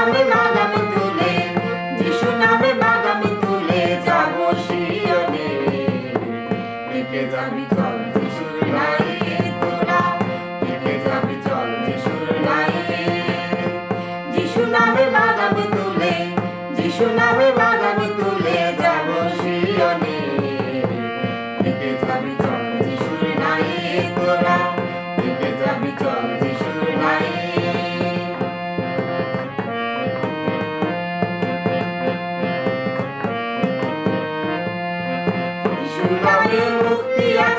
নামে বাদাম তুলে যিশু নামে বাদাম তুলে যাব নামে তুলে যাব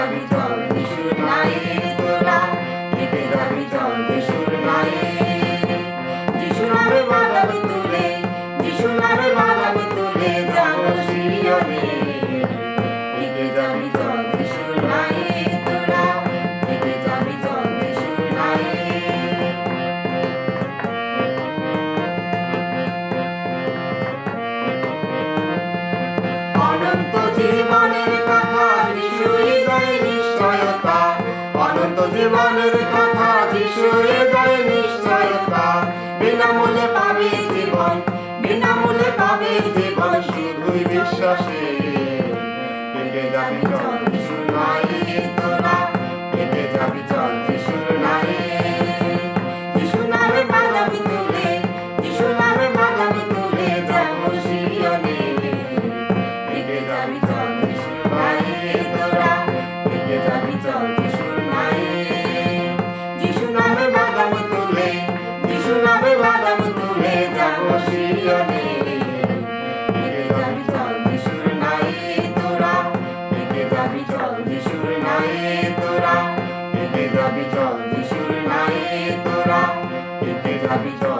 একে জীবনের কথা যিশুয়ে দেয় নিশ্চয়তা বিনামূল্যে পাবে জীবন, বিনামূল্যে পাবে জীবন শুধুই বিশ্বাসে। পেটে যাবি চল যিশুর নামে বাগাবি তুলে যিশু নামে বাগাবি তুলে যাব সিয়নে খুশি আমি ফিরে যাবি চল বিশুর নাই তোরা। ফিরে যাবি চল বিশুর নাই তোরা। ফিরে যাবি চল বিশুর নাই তোরা। ফিরে যাবি চল।